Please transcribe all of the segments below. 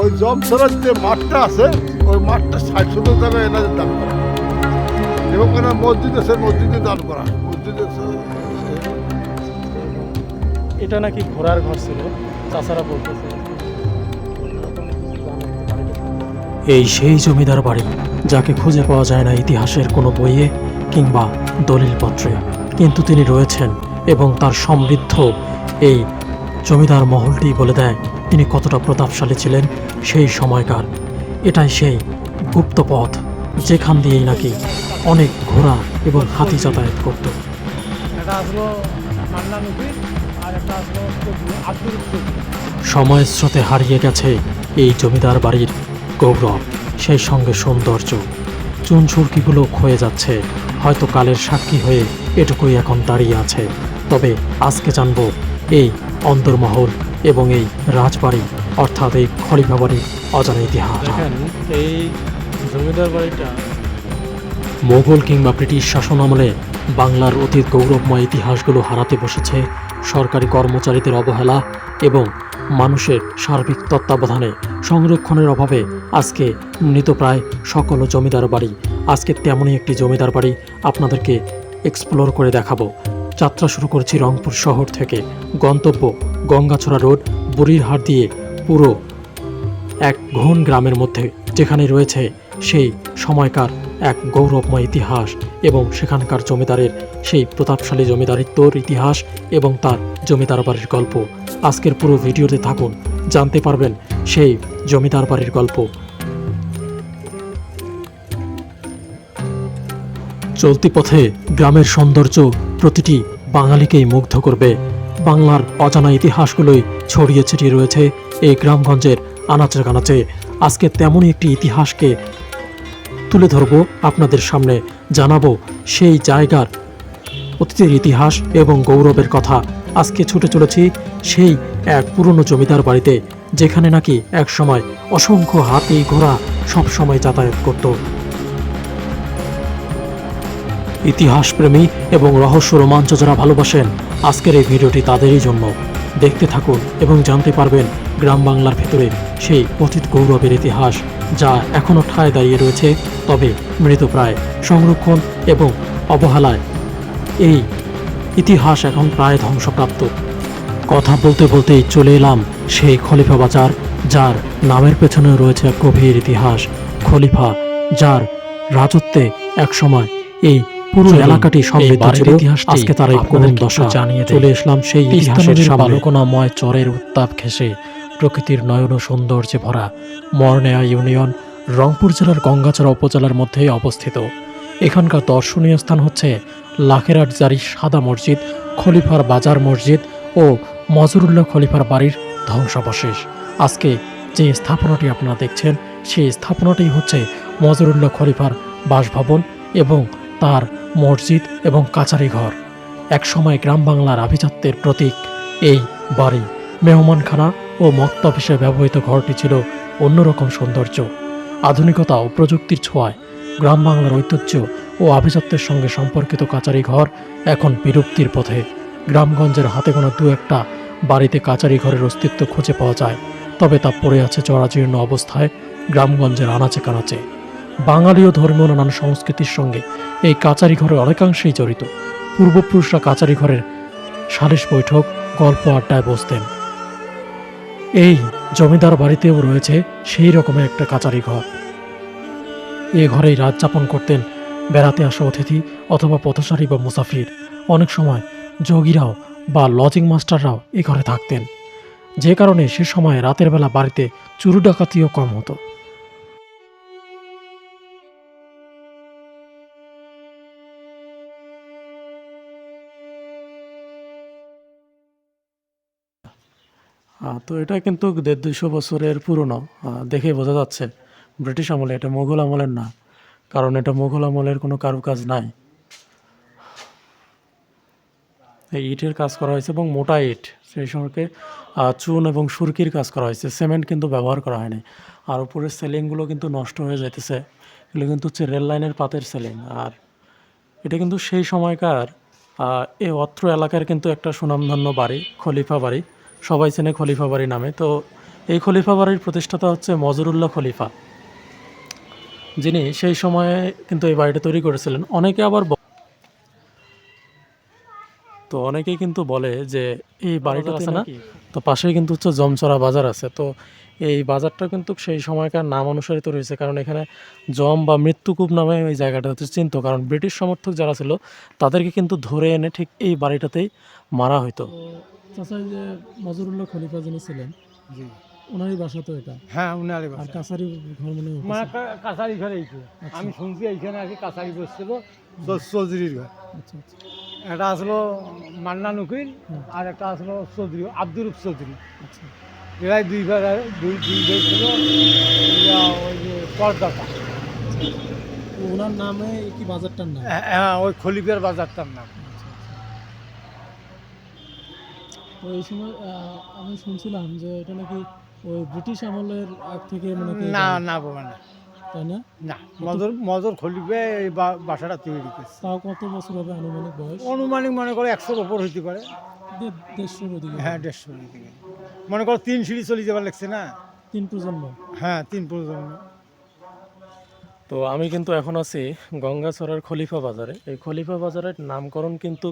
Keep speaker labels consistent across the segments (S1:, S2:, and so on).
S1: ওই জমছড়ার যে মাঠটা আছে ওই মাঠটা ষাট সত্তর টাকা এনাদের দান করা। এবং ওখানে মসজিদ আছে মসজিদে দান করা। মসজিদ
S2: এটা নাকি ঘোড়ার ঘর ছিল চাচারা বলতেছে। এই সেই জমিদার বাড়ি যাকে খুঁজে পাওয়া যায় না ইতিহাসের কোনো বইয়ে কিংবা দলিলপত্রে। কিন্তু তিনি রয়েছেন এবং তার সমৃদ্ধ এই জমিদার মহলটি বলে দেয় তিনি কতটা প্রতাপশালী ছিলেন সেই সময়কার। এটাই সেই গুপ্ত পথ যেখান দিয়েই নাকি অনেক ঘোড়া এবং হাতি যাতায়াত করত। সময়ের স্রোতে হারিয়ে গেছে এই জমিদার বাড়ির গৌরব সেই সঙ্গে সৌন্দর্য। চুন সুরকিগুলো ক্ষয়ে যাচ্ছে হয়তো কালের সাক্ষী হয়ে এটুকুই এখন দাঁড়িয়ে আছে। তবে আজকে জানব এই অন্তর্মহল এবং এই রাজবাড়ি অর্থাৎ এই খলিফা বাড়ির অজানা ইতিহাস।
S3: দেখেন এই জমিদার বাড়িটা
S2: মোগল কিংবা ব্রিটিশ শাসন আমলে বাংলার অতীত গৌরবময় ইতিহাসগুলো হারাতে বসেছে সরকারি কর্মচারীদের অবহেলা এবং মানুষের সার্বিক তত্ত্বাবধানে সংরক্ষণের অভাবে আজকে মৃতপ্রায় সকল জমিদার বাড়ি। আজকে তেমনই একটি জমিদার বাড়ি আপনাদেরকে এক্সপ্লোর করে দেখাবো। যাত্রা শুরু করছি রংপুর শহর থেকে। গন্তব্য গঙ্গাছড়া রোড বুড়িরহাট দিয়ে পুরো এক ঘন গ্রামের মধ্যে, যেখানে রয়েছে সেই সময়কার এক গৌরবময় ইতিহাস এবং সেখানকার জমিদারের সেই প্রতাপশালী জমিদারিত্বর ইতিহাস এবং তার জমিদার বাড়ির গল্প। আজকের পুরো ভিডিওতে থাকুন, জানতে পারবেন সেই জমিদার বাড়ির গল্প। চলতি পথে গ্রামের সৌন্দর্য প্রতিটি বাঙালিকেই মুগ্ধ করবে। বাংলার অজানা ইতিহাসগুলোই ছড়িয়ে ছিটিয়ে রয়েছে এই গ্রামগঞ্জের আনাচে কানাচে। আজকে তেমনই একটি ইতিহাসকে তুলে ধরব আপনাদের সামনে, জানাব সেই জায়গার অতীতের ইতিহাস এবং গৌরবের কথা। আজকে ছুটে চলেছি সেই এক পুরনো জমিদার বাড়িতে, যেখানে নাকি এক সময় অসংখ্য হাতি ঘোড়া সব সময় যাতায়াত করত। ইতিহাসপ্রেমী এবং রহস্য রোমাঞ্চ যারা ভালোবাসেন, আজকের এই ভিডিওটি তাদেরই জন্য। দেখতে থাকুন এবং জানতে পারবেন গ্রাম বাংলার ভেতরে সেই অতীত গৌরবের ইতিহাস, যা এখনও ঠায় দাঁড়িয়ে রয়েছে, তবে মৃতপ্রায় সংরক্ষণ এবং অবহেলায়। এই ইতিহাস এখন প্রায় ধ্বংসপ্রাপ্ত। কথা বলতে বলতেই চলে এলাম সেই খলিফা বাজার, যার নামের পেছনে রয়েছে গভীর ইতিহাস। খলিফা, যার রাজত্বে একসময় এই পুরো এলাকাটি সমৃদ্ধ ছিল। আজকে তার এই করুণ দশা
S3: জানিয়ে
S2: চলে এসলাম সেই ইতিহাসের
S3: চরের উত্তাপ ঘেঁষে প্রকৃতির নয়ন ও সৌন্দর্যে ভরা মরনেয়া ইউনিয়ন রংপুর জেলার গঙ্গাচড়া উপজেলার মধ্যে অবস্থিত। এখানকার দর্শনীয় স্থান হচ্ছে লাখেরাট জারি সাদা মসজিদ খলিফার বাজার মসজিদ ও মজরুল্লাহ খলিফার বাড়ির ধ্বংসাবশেষ। আজকে যে স্থাপনাটি আপনারা দেখছেন সেই স্থাপনাটি হচ্ছে মজরুল্লাহ খলিফার বাসভবন এবং তার মসজিদ এবং কাচারি ঘর। একসময় গ্রাম বাংলার আভিজাত্যের প্রতীক এই বাড়ি। মেহমানখানা ও মক্তব হিসেবে ব্যবহৃত ঘরটি ছিল অন্যরকম সৌন্দর্য। আধুনিকতা ও প্রযুক্তির ছোঁয়ায় গ্রাম বাংলার ঐতিহ্য ও আভিজাত্যের সঙ্গে সম্পর্কিত কাচারি ঘর এখন বিলুপ্তির পথে। গ্রামগঞ্জের হাতে কোনো দু একটা বাড়িতে কাচারি ঘরের অস্তিত্ব খুঁজে পাওয়া যায়, তবে তা পড়ে আছে জরাজীর্ণ অবস্থায় গ্রামগঞ্জের আনাচে কানাচে। বাঙালি ও ধর্মীয় নানান সংস্কৃতির সঙ্গে এই কাচারি ঘরের অনেকাংশেই জড়িত। পূর্বপুরুষরা কাচারি ঘরের সালিশ বৈঠক, গল্প আড্ডায় বসতেন। এই জমিদার বাড়িতেও রয়েছে সেই রকমের একটা কাচারি ঘর। এ ঘরেই রাত যাপন করতেন বেড়াতে আসা অতিথি অথবা পথচারী বা মুসাফির। অনেক সময় যোগীরাও বা লজিং মাস্টাররাও এ ঘরে থাকতেন। যে কারণে সে সময় রাতের বেলা বাড়িতে চুরু ডাকাতিও কম হতো। তো এটা কিন্তু দেড় দুশো বছরের পুরনো। দেখে বোঝা যাচ্ছে, ব্রিটিশ আমলে এটা মোগল আমলের না, কারণ এটা মোগল আমলের কোনো কারুকাজ নাই। এই ইটের কাজ করা হয়েছে এবং মোটা ইট, সেই সঙ্গে চুন এবং সুরকির কাজ করা হয়েছে, সিমেন্ট কিন্তু ব্যবহার করা হয়নি। আর উপরের সেলিংগুলো কিন্তু নষ্ট হয়ে যাইতেছে, এগুলো কিন্তু হচ্ছে রেল লাইনের পাতের সেলিং। আর এটা কিন্তু সেই সময়কার এই অত্র এলাকার কিন্তু একটা সুনামধন্য বাড়ি, খলিফা বাড়ি। সবাই চেনে খলিফা বাড়ি নামে। তো এই খলিফা বাড়ির প্রতিষ্ঠাতা হচ্ছে মজরুল্লাহ খলিফা। যিনি সেই সময়ে কিন্তু এই বাড়িটা তৈরি করেছিলেন। অনেকে আবার তো অনেকেই কিন্তু বলে যে এই বাড়িটা আছে না তো পাশেই কিন্তু হচ্ছে জমচরা বাজার আছে। তো এই বাজারটা কিন্তু সেই সময়কার নাম অনুসারিত রয়েছে কারণ এখানে জম বা মৃত্যুকূপ নামে ওই জায়গাটা হচ্ছে চিন্ত কারণ ব্রিটিশ সমর্থক যারা ছিল তাদেরকে কিন্তু ধরে এনে ঠিক এই বাড়িটাতেই মারা হতো চাচা যে মজরুল্লাহ খলিফা যিনি ছিলেন
S4: জি।
S3: ওনারই বাসা তো এটা?
S4: হ্যাঁ উনারে
S3: আর কাছারি ঘর মনে হয়
S4: মানে কা- কাছারি ঘরে এইছে আমি শুনছি এইখানে আগে কাছারি বসছিল চৌধুরীর ঘর।
S3: আচ্ছা আচ্ছা।
S4: একটা আসলো মান্নান উকিল আর একটা আসলো চৌধুরী আব্দুল চৌধুরী
S3: আচ্ছা।
S4: এরাই দুই ভাই দুই দুই ভাই ছিল। ওই যে পর্দাটা।
S3: ওনার নামে কি বাজারটার নাম?
S4: হ্যাঁ, হ্যাঁ ওই খলিফের বাজারটার নাম।
S3: তো এই সময় আমি শুনছিলাম যে এটা নাকি ওই ব্রিটিশ আমলের আগ থেকে মানে
S4: না না বাবা না।
S3: তাই না?
S4: না মজর মজর খলিফে এই বাসাটা তৈরি করছে।
S3: তাও কত বছর হবে আনুমানিক বয়স?
S4: অনুমানিক মনে করো একশোর ওপর হইতে পারে।
S3: দেড়শোর ওদিকে।
S4: হ্যাঁ দেড়শো হইতে পারে মনে করো তিন সিঁড়ি চলে যাবার লাগছে না?
S3: তিন প্রজন্ম।
S4: হ্যাঁ তিন প্রজন্ম।
S3: তো আমি কিন্তু এখন আছি গঙ্গাচড়ার খলিফা বাজারে। এই খলিফা বাজারের নামকরণ কিন্তু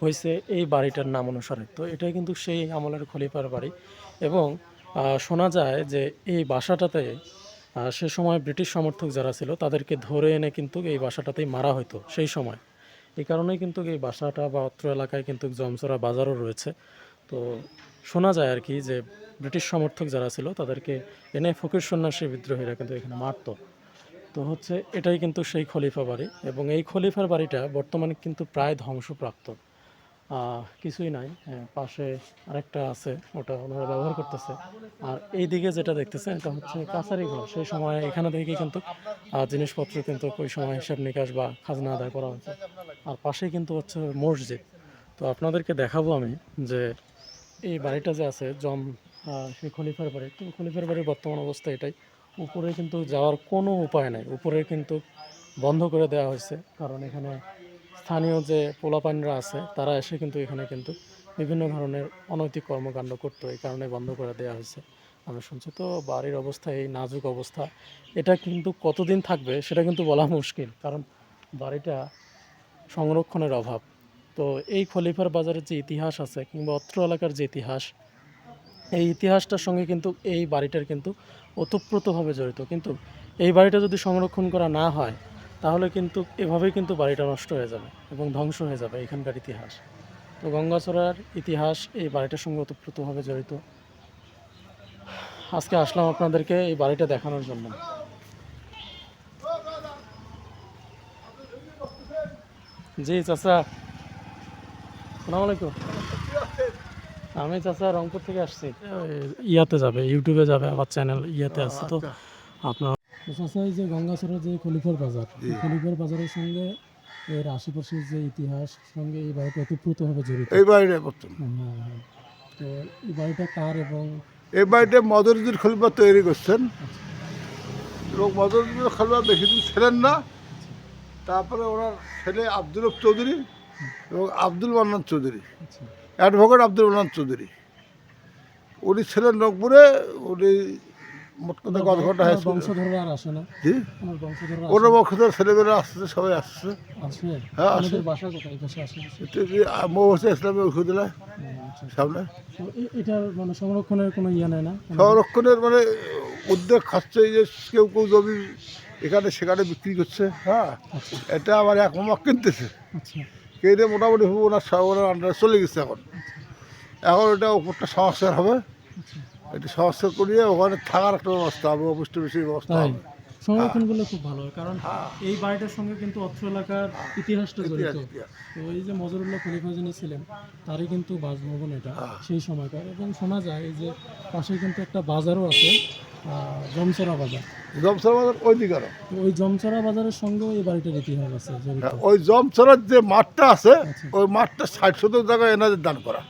S3: হয়েছে এই বাড়িটার নাম অনুসারে। তো এটাই কিন্তু সেই আমলের খলিফার বাড়ি এবং শোনা যায় যে এই বাসাটাতে সে সময় ব্রিটিশ সমর্থক যারা ছিল তাদেরকে ধরে এনে কিন্তু এই বাসাটাতেই মারা হতো সেই সময়। এই কারণেই কিন্তু এই বাসাটা বা অত্র এলাকায় কিন্তু জমচরা বাজারও রয়েছে। তো শোনা যায় আর কি যে ব্রিটিশ সমর্থক যারা ছিল তাদেরকে এনে ফকির সন্ন্যাসী বিদ্রোহীরা কিন্তু এখানে মারতো। তো হচ্ছে এটাই কিন্তু সেই খলিফা বাড়ি এবং এই খলিফার বাড়িটা বর্তমানে কিন্তু প্রায় ধ্বংসপ্রাপ্ত। কিছুই নাই পাশে আরেকটা আছে, ওটা ওনারা ব্যবহার করতেছে। আর এই দিকে যেটা দেখতেছেন, এটা হচ্ছে কাছারি ঘর। সেই সময় এখানে থেকে কিন্তু জিনিসপত্র কিন্তু ওই সময় হিসাব নিকাশ বা খাজনা আদায় করা হচ্ছে আর পাশেই কিন্তু হচ্ছে মসজিদ। তো আপনাদেরকে দেখাবো আমি যে এই বাড়িটা যে আছে, জম সেই খলিফার বাড়ি। তো খলিফার বাড়ির বর্তমান অবস্থা এটাই। উপরে কিন্তু যাওয়ার কোনো উপায় নাই। উপরে কিন্তু বন্ধ করে দেওয়া হয়েছে। কারণ এখানে স্থানীয় যে পোলাপানরা আছে, তারা এসে কিন্তু এখানে কিন্তু বিভিন্ন ধরনের অনৈতিক কর্মকাণ্ড করতো। এই কারণে বন্ধ করে দেওয়া হয়েছে। আমি শুনছি তো বাড়ির অবস্থা, এই নাজুক অবস্থা, এটা কিন্তু কতদিন থাকবে সেটা কিন্তু বলা মুশকিল। কারণ বাড়িটা সংরক্ষণের অভাব। তো এই খলিফার বাজারের যে ইতিহাস আছে কিংবা অত্র এলাকার যে ইতিহাস এই ইতিহাসটার সঙ্গে কিন্তু এই বাড়িটার কিন্তু ওতপ্রোতভাবে জড়িত। কিন্তু এই বাড়িটা যদি সংরক্ষণ করা না হয়, তাহলে কিন্তু এভাবেই কিন্তু বাড়িটা নষ্ট হয়ে যাবে এবং ধ্বংস হয়ে যাবে এখানকার ইতিহাস। তো গঙ্গাচড়ার ইতিহাস এই বাড়িটার সঙ্গে ওতপ্রোতভাবে জড়িত। আজকে আসলাম আপনাদেরকে এই বাড়িটা দেখানোর জন্য। জি, চাচা। সালাম আলাইকুম। আমি চাচা রংপুর থেকে আসছি। ইয়াতে যাবে ইউটিউবে যাবে আমার চ্যানেল ইয়াতে আছে তো আপনার চাচা এই যে গঙ্গাচড়া যে খলিফার বাজার এই খলিফার বাজারের সঙ্গে এর আশেপাশের যে ইতিহাস সঙ্গে এই বাড়িটা ওতপ্রোতভাবে জড়িত।
S1: এই বাড়িটা করতেন
S3: হ্যাঁ, হ্যাঁ। তো এই বাড়িটা কার এবং
S1: এই বাড়িটা মদরুদ্দিন খলিফা তৈরি করছেন। এবং মদরুদ্দিন খলিফা বেশি দিন ছিলেন না। তারপরে ওনার ছেলে আব্দুল চৌধুরী এবং আব্দুল মান্নান চৌধুরী।
S3: আচ্ছা।
S1: অ্যাডভোকেট আব্দুল মান্নান চৌধুরী। উনি ছিলেন রংপুরে উনি মোট কথা কত ঘণ্টা হাই
S3: বংশধররা আর আসে না।
S1: জি?
S3: আমার
S1: ওনার বংশধর ছেলেমেয়েরা আসছে সবাই আসছে। হ্যাঁ, আসে।
S3: বাসা কোথায়? আসে
S1: সামনে?
S3: মানে সংরক্ষণের কোনো ইয়ে নেয় না?
S1: সংরক্ষণের মানে উদ্যোগ খাচ্ছে যে কেউ কেউ জমি এখানে সেখানে বিক্রি করছে হ্যাঁ।
S3: আচ্ছা।
S1: এটা আবার এক মামা কিনতেছে।
S3: আচ্ছা।
S1: কিনে মোটামুটি হবে ওনার ওনার আন্ডারে চলে গেছে এখন। এখন ওটা উপরটা সংস্কার হবে। এটা সংস্কার করিয়ে ওখানে থাকার একটা ব্যবস্থা হবে অপুষ্টি বেশি ব্যবস্থা হবে।
S3: সংরক্ষণ করলে খুব ভালো হয় কারণ এই বাড়িটার সঙ্গে কিন্তু অত্র এলাকার ইতিহাসটা জড়িত। তো এই যে মজরুল্লাহ খলিফা যিনি ছিলেন তারই কিন্তু বাসভবন এটা সেই সময়কার এবং শোনা যায় এই যে পাশে কিন্তু একটা বাজারও আছে জমচরা বাজার
S1: জমসর বাজার ওই দিকে
S3: ওই জমচরা বাজারের সঙ্গেও এই বাড়িটার ইতিহাস আছে
S1: হ্যাঁ, ওই জমসরের যে মাঠটা আছে
S3: আচ্ছা।
S1: ওই মাঠটা ষাট সত্তর জায়গায় এনাদের দান করা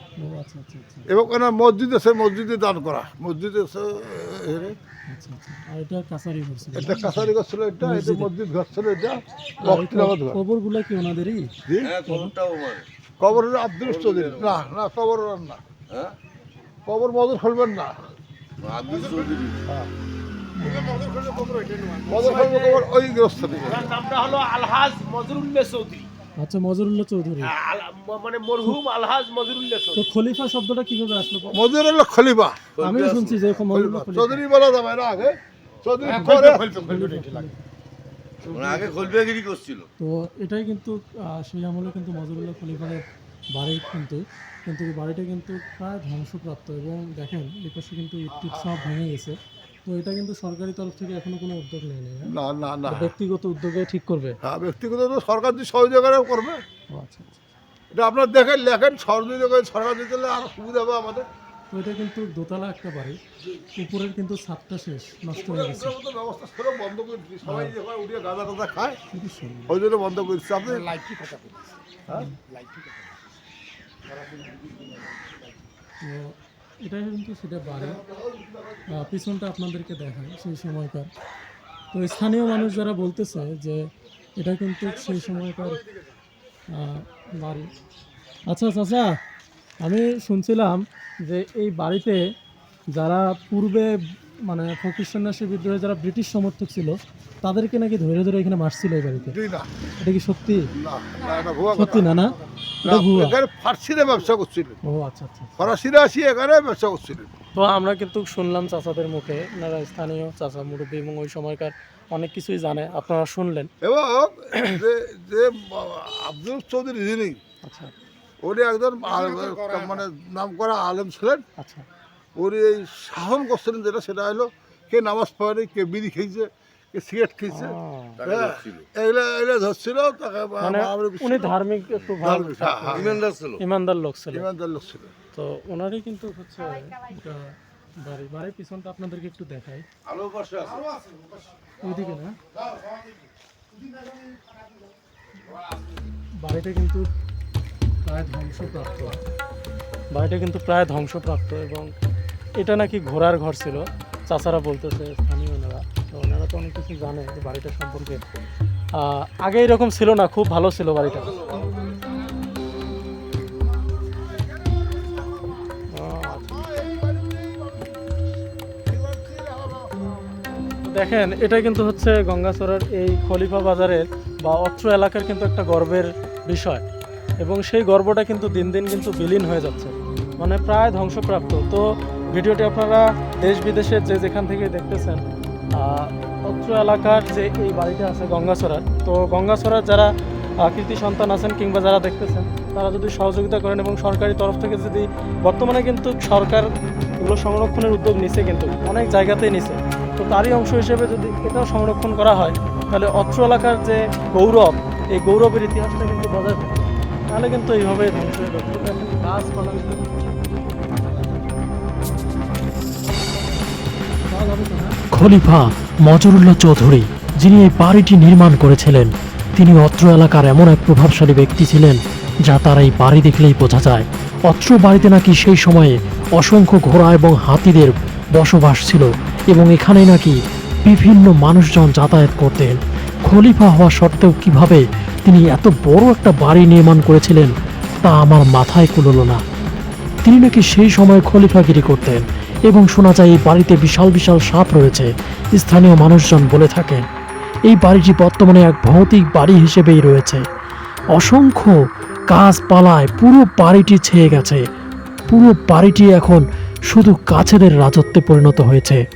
S3: আচ্ছা আচ্ছা আচ্ছা
S1: এবং এনার মসজিদ আছে মসজিদে দান করা মসজিদ আছে।
S3: আচ্ছা আচ্ছা আর এটা কাছারি করছিল
S1: এটা কাছারি ঘর ছিল এটা এটা মসজিদ ঘর ছিল এটা
S3: আর
S1: বক্তিরাবাদ ঘর।
S3: কবরগুলো কি ওনাদেরই?
S1: জি? কবর আব্দুল চৌধুরী না না কবর না। কবর মজুর খুলবেন না।
S5: আব্দুল চৌধুরী
S1: মদর খলিফা কবর ওই গ্রস্ত
S6: নামটা হলো আলহাজ মজরুল্লাহ চৌধুরী
S3: আচ্ছা মজরুল্লাহ চৌধুরী।
S6: হ্যাঁ, মানে মরহুম আলহাজ মজরুল্লাহ
S3: তো খলিফা শব্দটা কীভাবে আসলো?
S1: মদির হলো খলিফা।
S3: আমিও শুনছি যে মজরুল্লাহ খলিফা।
S1: চৌধুরী বলা যাবে না আগে। চৌধুরী
S6: হ্যাঁ,
S1: পরে
S5: ওরা আগে খলবেগিরি করছিল।
S3: তো এটাই কিন্তু সেই আমলে কিন্তু মজরুল্লাহ খলিফারের বাড়ি কিন্তু কিন্তু বাড়িটা কিন্তু প্রায় ধ্বংসপ্রাপ্ত এবং দেখেন এই পাশে কিন্তু ইট সব ভেঙে গেছে। তো এটা কিন্তু সরকারি তরফ থেকে এখনও কোনো উদ্যোগ নেয়নি হ্যাঁ?
S1: না না না।
S3: ব্যক্তিগত উদ্যোগে ঠিক করবে?
S1: হ্যাঁ ব্যক্তিগত তো সরকার যদি সহযোগিতা করবে।
S3: ও আচ্ছা আচ্ছা।
S1: এটা আপনার দেখেন লেখেন সহযোগিতা করে সরকার দিতে হলে আরও সুবিধা হবে আমাদের।
S3: তো এটা কিন্তু দোতলা একটা বাড়ি উপরের কিন্তু ছাদটা শেষ নষ্ট হয়ে গেছে।
S1: ব্যবস্থা করে বন্ধ করে দিচ্ছি সবাই উঠে গাঁদা টাদা খায়। ওই জন্য বন্ধ করে দিচ্ছি। আপনি
S3: তো এটাই কিন্তু সেটা বাড়ে। পিছনটা আপনাদেরকে দেখায় সেই সময়কার। তো স্থানীয় মানুষ যারা বলতেছে যে এটা কিন্তু সেই সময়কার বাড়ি। আচ্ছা চাচা, আমি শুনছিলাম যে এই বাড়িতে যারা পূর্বে মানে ফকির সন্ন্যাসী বিদ্রোহে যারা ব্রিটিশ সমর্থক ছিল তাদেরকে নাকি ধরে ধরে এখানে মারছিল এই বাড়িতে? এটা কি সত্যি?
S1: না না এটা
S3: সত্যি না না?
S1: ফার্সিরা ব্যবসা করছিলেন
S3: ও আচ্ছা আচ্ছা
S1: ফরাসিরা আসি এখানে ব্যবসা করছিলেন
S3: তো আমরা কিন্তু শুনলাম চাচাদের মুখে ওনারা স্থানীয় চাচা মুরব্বী এবং ওই সময়কার অনেক কিছুই জানে আপনারা শুনলেন?
S1: এবং যে যে আব্দুল চৌধুরী যিনি
S3: আচ্ছা।
S1: উনি একজন মানে নাম করা আলেম ছিলেন।
S3: আচ্ছা।
S1: উনি এই শাসন করছিলেন যেটা সেটা হলো কে নামাজ পড়ে কে বিড়ি খেয়েছে কে সিগারেট খেয়েছে। হ্যাঁ,
S5: ধরছিল।
S1: এগুলা এগুলা ধরছিল তাকে
S3: মানে উনি ধার্মিক একটু
S1: হ্যাঁ, হ্যাঁ।
S5: ইমানদার ছিল।
S3: ইমানদার লোক ছিল।
S1: ইমানদার লোক ছিল।
S3: তো ওনারই কিন্তু হচ্ছে বাড়ি। বাড়ির পিছনটা আপনাদেরকে একটু দেখাই।
S5: আলো পাশে আছে।
S3: ওইদিকে না? বাড়িটা কিন্তু প্রায় ধ্বংসপ্রাপ্ত। বাড়িটা কিন্তু প্রায় ধ্বংসপ্রাপ্ত এবং এটা নাকি ঘোড়ার ঘর ছিল। চাচারা বলতেছে, স্থানীয় ওনারা। তো ওনারা তো অনেক কিছু জানে বাড়িটা সম্পর্কে। আগে এরকম ছিল না, খুব ভালো ছিল বাড়িটা। দেখেন, এটা কিন্তু হচ্ছে গঙ্গাচড়ার এই খলিফা বাজারের বা অত্র এলাকার কিন্তু একটা গর্বের বিষয়। এবং সেই গর্বটা কিন্তু দিন দিন কিন্তু বিলীন হয়ে যাচ্ছে। মানে প্রায় ধ্বংসপ্রাপ্ত। তো ভিডিওটি আপনারা দেশ বিদেশের যে যেখান থেকে দেখতেছেন অত্র এলাকার যে এই বাড়িটা আছে গঙ্গাচড়ার তো গঙ্গাচড়ার যারা কৃতি সন্তান আছেন কিংবা যারা দেখতেছেন, তারা যদি সহযোগিতা করেন এবং সরকারি তরফ থেকে যদি, বর্তমানে কিন্তু সরকার এগুলো সংরক্ষণের উদ্যোগ নিছে কিন্তু, অনেক জায়গাতেই নিছে। তো তারই অংশ হিসেবে যদি এটাও সংরক্ষণ করা হয়, তাহলে অত্র এলাকার যে গৌরব, এই গৌরবের ইতিহাসটা কিন্তু বজায় থাকে। তাহলে কিন্তু এইভাবে ধ্বংস হয়ে দেখেন গাছপালা
S2: খলিফা মজরুল্লাহ চৌধুরী, যিনি এই বাড়িটি নির্মাণ করেছিলেন, তিনি অত্র এলাকার এমন এক প্রভাবশালী ব্যক্তি ছিলেন, যা তার এই বাড়ি দেখলেই বোঝা যায়। অত্র বাড়িতে নাকি সেই সময়ে অসংখ্য ঘোড়া এবং হাতিদের বসবাস ছিল, এবং এখানে নাকি বিভিন্ন মানুষজন যাতায়াত করতেন। খলিফা হওয়া সত্ত্বেও কীভাবে তিনি এত বড় একটা বাড়ি নির্মাণ করেছিলেন, তা আমার মাথায় কুলল না। তিনি নাকি সেই সময় খলিফাগিরি করতেন। এবং শোনা যায় এই বাড়িতে বিশাল বিশাল সাপ রয়েছে, স্থানীয় মানুষজন বলে থাকেন এই বাড়িটি বর্তমানে এক ভৌতিক বাড়ি হিসেবেই রয়েছে। অসংখ্য গাছপালায় পুরো বাড়িটি ছেয়ে গেছে। পুরো বাড়িটি এখন শুধু গাছেদের রাজত্বে পরিণত হয়েছে।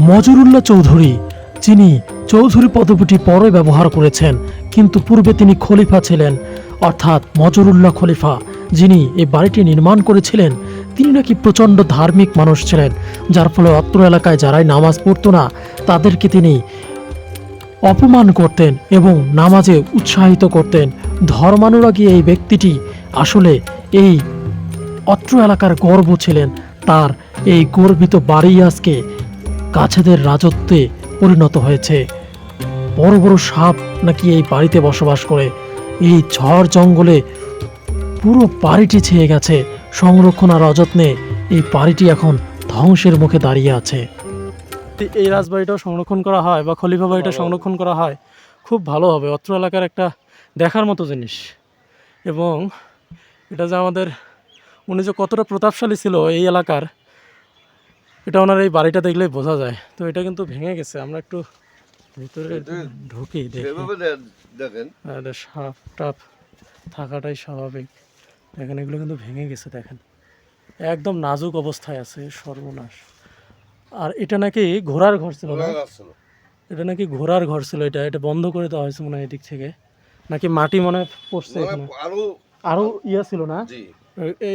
S2: মজরুল্লাহ চৌধুরী, যিনি চৌধুরী পদবিটি পরে ব্যবহার করেছেন, কিন্তু পূর্বে তিনি খলিফা ছিলেন, অর্থাৎ মজরুল্লাহ খলিফা, যিনি এই বাড়িটি নির্মাণ করেছিলেন তিনি নাকি প্রচণ্ড ধার্মিক মানুষ ছিলেন, যার ফলে অত্র এলাকায় যারাই নামাজ পড়তো না, তাদেরকে তিনি অপমান করতেন এবং নামাজে উৎসাহিত করতেন। ধর্মানুরাগী এই ব্যক্তিটি আসলে এই অত্র এলাকার গর্ব ছিলেন। তার এই গর্বিত বাড়ি আজকে কাছেদের রাজত্বে পরিণত হয়েছে। বড় বড় সাপ নাকি এই বাড়িতে বসবাস করে। এই ঝড় জঙ্গলে পুরো বাড়িটি ছেয়ে গেছে। সংরক্ষণ আর অযত্নে এই বাড়িটি এখন ধ্বংসের মুখে দাঁড়িয়ে আছে।
S3: এই রাজবাড়িটাও সংরক্ষণ করা হয় বা খলিফা বাড়িটা সংরক্ষণ করা হয় খুব ভালো হবে অত্র এলাকার একটা দেখার মতো জিনিস। এবং এটা যে আমাদের উনি যে কতটা প্রতাপশালী ছিল এই এলাকার এটা ওনার এই বাড়িটা দেখলেই বোঝা যায়। তো এটা কিন্তু ভেঙে গেছে আমরা একটু ভিতরে ঢুকি দেখি।
S5: দেখেন।
S3: সাপ টাপ থাকাটাই স্বাভাবিক। দেখেন এগুলো কিন্তু ভেঙে গেছে দেখেন। একদম নাজুক অবস্থায় আছে সর্বনাশ। আর এটা নাকি ঘোড়ার ঘর ছিল না? এটা নাকি ঘোড়ার ঘর ছিল এটা? এটা বন্ধ করে দেওয়া হয়েছে মনে হয় এদিক থেকে। নাকি মাটি মনে হয় পড়ছে এখানে?
S5: আরও
S3: আরও ইয়ে ছিল না?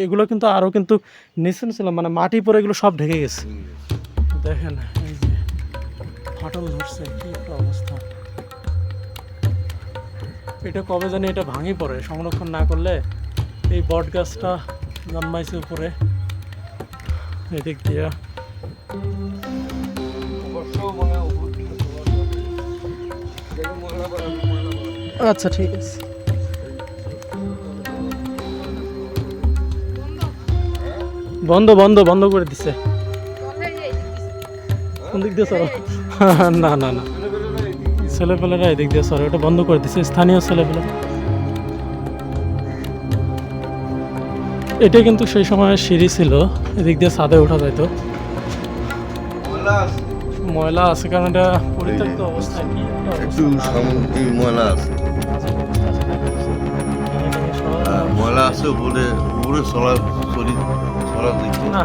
S3: এগুলো কিন্তু আরও কিন্তু নিচে ছিল মানে মাটি পরে এগুলো সব ঢেকে গেছে। দেখেন এই যে ফাটল ধরছে কি একটা অবস্থা। এটা কবে জানি এটা ভাঙি পড়ে সংরক্ষণ না করলে এই বট গাছটা জন্মাইছে উপরে। এদিক দিয়া। আচ্ছা ঠিক আছে। বন্ধ বন্ধ বন্ধ করে দিছে। কোন দিক দিয়ে সরো না না না। ছেলেপেলেরা এদিক দিয়ে সরো ওটা বন্ধ করে দিছে। স্থানীয় ছেলেপেলে এটা কিন্তু সেই সময় সিঁড়ি ছিল এদিক দিয়ে ছাদে ওঠা যাইতো।
S5: ময়লা আছে।
S3: কারণ এটা পরিত্যক্ত অবস্থায় কি একটু
S5: সামগ্রী ময়লা আছে। ময়লা আছে উপরে উপরে চলা চলি চলা দিচ্ছে
S3: না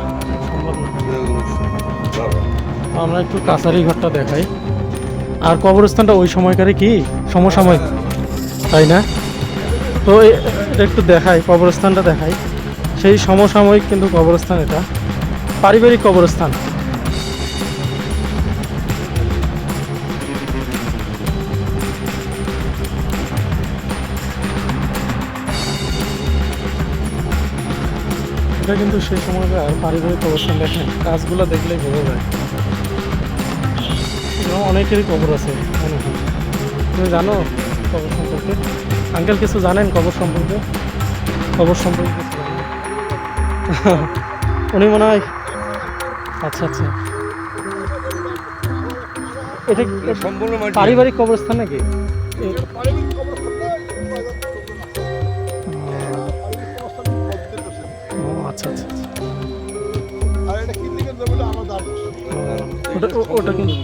S3: আমরা একটু কাছারি ঘরটা দেখাই। আর কবরস্থানটা ওই সময়কারে কি? সমসাময়িক। তাই না? তো এটা একটু দেখাই কবরস্থানটা দেখাই। সেই সমসাময়িক কিন্তু কবরস্থান এটা। পারিবারিক কবরস্থান। এটা কিন্তু সেই সময়কার পারিবারিক অবস্থান দেখেন কাজগুলো দেখলেই বোঝা যায়। অনেকেরই কবর আছে তুমি জানো কবর সম্পর্কে? আঙ্কেল কিছু জানেন কবর সম্পর্কে? কবর সম্পর্কে? উনি মনে হয় আচ্ছা আচ্ছা। এটা
S5: সম্পূর্ণ
S3: পারিবারিক কবরস্থান নাকি? আচ্ছা আচ্ছা আচ্ছা। ওটা কিন্তু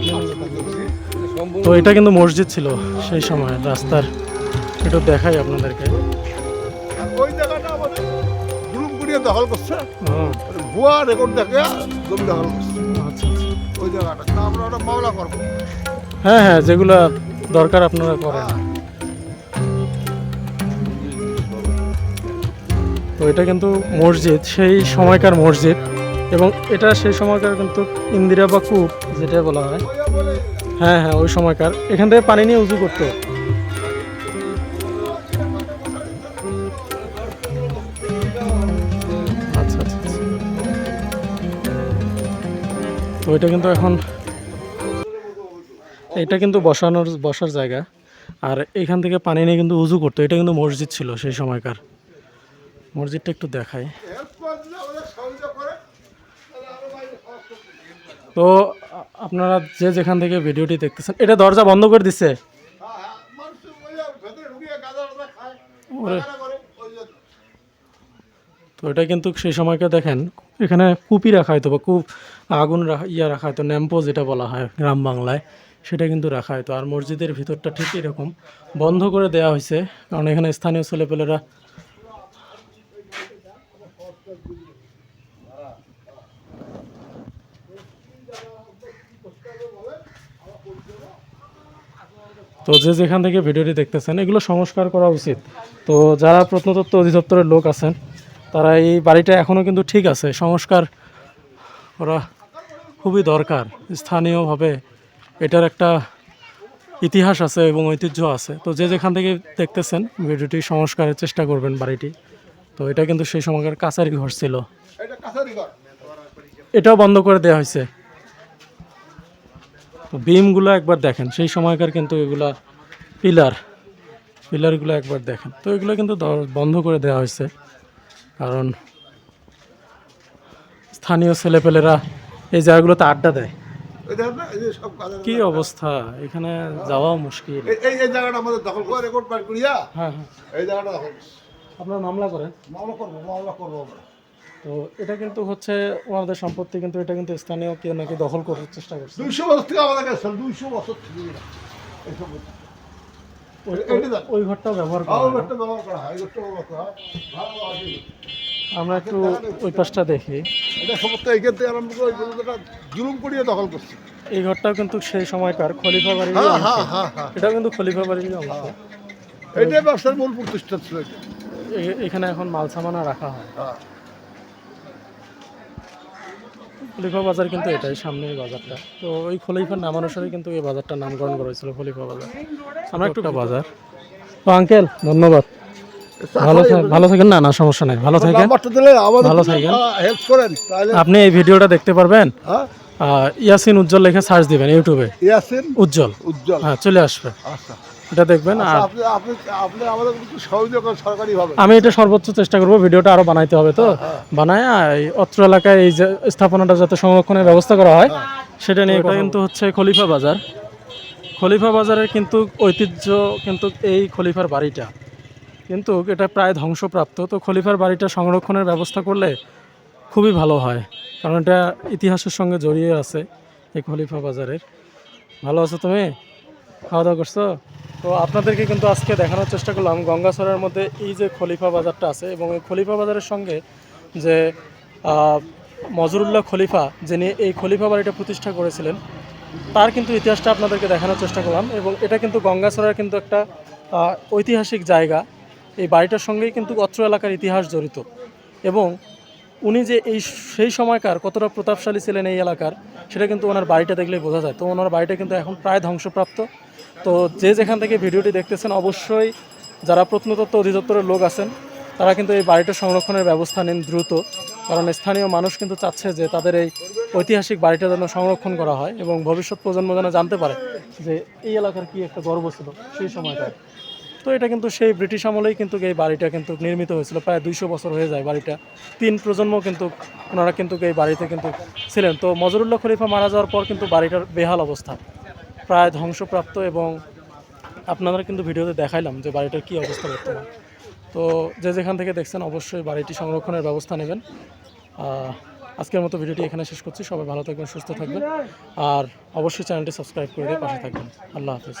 S3: তো এটা কিন্তু মসজিদ ছিল সেই সময় রাস্তার। একটু দেখাই আপনাদেরকে।
S1: ওই জায়গাটা আমাদের দখল করছে। ভুয়া রেকর্ড দেখে জমি দখল করছে।
S3: আচ্ছা আচ্ছা।
S1: ওই জায়গাটা। তা আমরা ওটা মামলা করব।
S3: হ্যাঁ হ্যাঁ যেগুলা দরকার আপনারা করেন। তো এটা কিন্তু মসজিদ সেই সময়কার মসজিদ এবং এটা সেই সময়কার কিন্তু ইন্দিরা বা কূপ যেটা বলা হয়। হ্যাঁ হ্যাঁ ওই সময়কার। এখান থেকে পানি নিয়ে উজু করতো তো এটা কিন্তু এখন এটা কিন্তু বসানোর, বসার জায়গা আর এখান থেকে পানি নিয়ে কিন্তু উজু করতো এটা কিন্তু মসজিদ ছিল সেই সময়কার মসজিদটা একটু দেখাই। তো আপনারা যে যেখান থেকে ভিডিওটি দেখতেছেন, এটা দরজা বন্ধ করে দিচ্ছে। তো এটা কিন্তু সেই সময়কে দেখেন এখানে কুপি রাখা হয়তো বা কূপ, আগুন ইয়া রাখা হয়তো ন্যাম্পো যেটা বলা হয় গ্রাম বাংলায়, সেটা কিন্তু রাখা হয়তো। আর মসজিদের ভিতরটা ঠিক এরকম। বন্ধ করে দেওয়া হয়েছে, কারণ এখানে স্থানীয় ছেলেপেলেরা তো যে যেখান থেকে ভিডিওটি দেখতেছেন, এগুলো সংস্কার করা উচিত। তো যারা প্রত্নতত্ত্ব অধিদপ্তরের লোক আছেন তারা এই বাড়িটা এখনও কিন্তু ঠিক আছে। সংস্কার করা খুবই দরকার। স্থানীয়ভাবে এটার একটা ইতিহাস আছে এবং ঐতিহ্য আছে। তো যে যেখান থেকে দেখতেছেন ভিডিওটি সংস্কারের চেষ্টা করবেন বাড়িটি। তো এটা কিন্তু সেই সময়কার কাছারি ঘর ছিল। এটাও বন্ধ করে দেওয়া হয়েছে। তো বিমগুলো একবার দেখেন। সেই সময়কার কিন্তু এগুলা পিলার, পিলারগুলো একবার দেখেন। তো এগুলো কিন্তু বন্ধ করে দেওয়া হয়েছে। কারণ স্থানীয় ছেলেপেলেরা এই জায়গাগুলোতে আড্ডা দেয়।
S1: এই এই
S3: কি অবস্থা? এখানে যাওয়া মুশকিল।
S1: এই- এই এই জায়গাটা আমাদের দখল করে। রেকর্ড পার করিয়া
S3: হ্যাঁ হ্যাঁ।
S1: এই জায়গাটা দখল।
S3: আপনার মামলা করেন?
S1: মামলা করব মামলা করব আমরা।
S3: তো এটা কিন্তু হচ্ছে ওনাদের সম্পত্তি কিন্তু এটা কিন্তু স্থানীয় কেউ নাকি দখল করার চেষ্টা করছে।
S1: দুইশো বছর থেকে আমাদের কাছে দুইশো বছর থেকে এইসব করছে।
S3: ওই-
S1: এটা দেখ।
S3: ওই ঘরটা ব্যবহার করা হয়
S1: হয়।
S3: আমরা একটু ওই পাশটা দেখি।
S1: এটা সমস্ত এইখান থেকে আরম্ভ করে ওই পর্যন্ত একটা জুলুম করিয়ে দখল করছে।
S3: এই ঘরটাও কিন্তু সেই সময়কার খলিফা বাড়ির
S1: হ্যাঁ হ্যাঁ
S3: এটাও কিন্তু খলিফা বাড়ির অংশ
S1: এটাই ব্যবসার মূল প্রতিষ্ঠান ছিল।
S3: এখানে এখন মাল সামানা রাখা হ্যাঁ। খলিফা বাজার কিন্তু এটাই সামনে এই বাজারটা। তো ওই খলিফার নাম অনুসারে কিন্তু এই বাজারটার নামকরণ করা হয়েছিল খলিফা বাজার। আমরা একটু বাজার। তো আঙ্কেল ধন্যবাদ। ভালো ভালো থাকেন না? না সমস্যা নেই। ভালো থাকেন? ভালো থাকেন।
S1: হেল্প করেন
S3: আপনি এই ভিডিওটা দেখতে পারবেন।
S1: হ্যাঁ?
S3: ইয়াসিন উজ্জ্বল লিখে সার্চ দিবেন ইউটিউবে।
S1: ইয়াসিন
S3: উজ্জ্বল।
S1: উজ্জ্বল।
S3: হ্যাঁ চলে আসবে।
S1: আচ্ছা।
S3: এটা দেখবেন আর
S1: আপনি আপনি আপনি আমাদের একটু সহযোগিতা করেন সরকারি
S3: আমি এটা সর্বোচ্চ চেষ্টা করব ভিডিওটা আরও বানাইতে হবে তো। বানায় এই অত্র এলাকায় এই যে স্থাপনাটা যাতে সংরক্ষণের ব্যবস্থা করা হয় সেটা নিয়ে এটা কিন্তু হচ্ছে খলিফা বাজার। খলিফা বাজারের কিন্তু ঐতিহ্য কিন্তু এই খলিফার বাড়িটা। কিন্তু এটা প্রায় ধ্বংসপ্রাপ্ত তো খলিফার বাড়িটা সংরক্ষণের ব্যবস্থা করলে খুবই ভালো হয়। কারণ এটা ইতিহাসের সঙ্গে জড়িয়ে আছে এই খলিফা বাজারের। ভালো আছো তুমি? খাওয়া দাওয়া করছ? তো আপনাদেরকে কিন্তু আজকে দেখানোর চেষ্টা করলাম গঙ্গাছড়ার মধ্যে এই যে খলিফা বাজারটা আছে এবং এই খলিফা বাজারের সঙ্গে যে মজরুল্লাহ খলিফা যিনি এই খলিফা বাড়িটা প্রতিষ্ঠা করেছিলেন, তার কিন্তু ইতিহাসটা আপনাদেরকে দেখানোর চেষ্টা করলাম এবং এটা কিন্তু গঙ্গাছড়ার কিন্তু একটা ঐতিহাসিক জায়গা। এই বাড়িটার সঙ্গেই কিন্তু অত্র এলাকার ইতিহাস জড়িত এবং উনি যে এই সেই সময়কার কতটা প্রতাপশালী ছিলেন এই এলাকার, সেটা কিন্তু ওনার বাড়িটা দেখলেই বোঝা যায়। তো ওনার বাড়িটা কিন্তু এখন প্রায় ধ্বংসপ্রাপ্ত। তো যে যেখান থেকে ভিডিওটি দেখতেছেন, অবশ্যই যারা প্রত্নতত্ত্ব অধিদপ্তরের লোক আছেন, তারা কিন্তু এই বাড়িটা সংরক্ষণের ব্যবস্থা নিন দ্রুত। কারণ স্থানীয় মানুষ কিন্তু চাচ্ছে যে তাদের এই ঐতিহাসিক বাড়িটা যেন সংরক্ষণ করা হয় এবং ভবিষ্যৎ প্রজন্ম যেন জানতে পারে যে এই এলাকার কি একটা গর্ব ছিল সেই সময়টায় তো এটা কিন্তু সেই ব্রিটিশ আমলেই কিন্তু এই বাড়িটা কিন্তু নির্মিত হয়েছিল। প্রায় দুইশো বছর হয়ে যায় বাড়িটা। তিন প্রজন্ম কিন্তু ওনারা কিন্তু এই বাড়িতে কিন্তু ছিলেন। তো মজরুল্লাহ খলিফা মারা যাওয়ার পর কিন্তু বাড়িটার বেহাল অবস্থা। প্রায় ধ্বংসপ্রাপ্ত এবং আপনারা কিন্তু ভিডিওতে দেখাইলাম যে বাড়িটার কী অবস্থা বর্তমান। তো যে যেখান থেকে দেখছেন অবশ্যই বাড়িটি সংরক্ষণের ব্যবস্থা নেবেন। আজকের মতো ভিডিওটি এখানে শেষ করছি। সবাই ভালো থাকবেন, সুস্থ থাকবেন। আর অবশ্যই চ্যানেলটি সাবস্ক্রাইব করে দিয়ে পাশে থাকবেন। আল্লাহ হাফিজ।